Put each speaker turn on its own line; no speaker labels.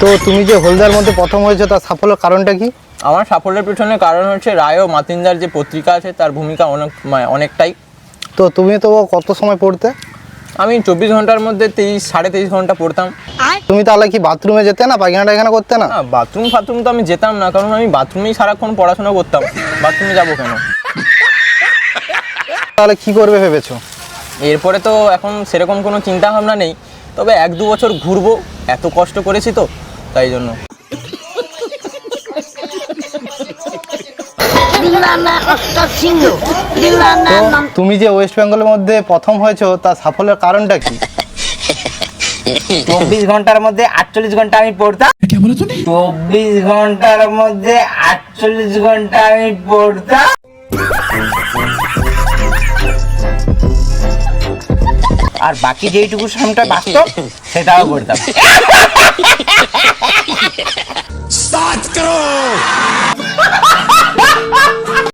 তো তুমি যে হলদার মধ্যে প্রথম হয়েছে তার সাফল্যের কারণটা কি?
আমার সাফল্যের পিছনে কারণ হচ্ছে রায় ও মাতিনদার যে পত্রিকা আছে তার ভূমিকা অনেক মানে অনেকটাই।
তো তুমি তো কত সময় পড়তে?
আমি চব্বিশ ঘণ্টার মধ্যে তেইশ সাড়ে তেইশ ঘণ্টা পড়তাম।
তুমি তাহলে কি বাথরুমে যেতে না পায়খানা টায়খানা করতে না?
না বাথরুম ফাথরুম তো আমি যেতাম না কারণ আমি বাথরুমেই সারাক্ষণ পড়াশোনা করতাম। বাথরুমে যাব কেন?
তাহলে কি করবে ভেবেছো?
এরপরে তো এখন সেরকম কোনো চিন্তা ভাবনা নেই। তবে এক দু বছর ঘুরবো এত কষ্ট করেছি তো তাই জন্য.
তুমি যে ওয়েস্ট বেঙ্গলের মধ্যে প্রথম হয়েছো তার সাফল্যের কারণটা কি?
চব্বিশ ঘণ্টার মধ্যে আটচল্লিশ ঘণ্টা আমি পড়তাম। চব্বিশ ঘণ্টার মধ্যে আটচল্লিশ ঘণ্টা আমি পড়তাম। আর বাকি যেইটুকু সময়টা বাস্তব সেটাও করতাম।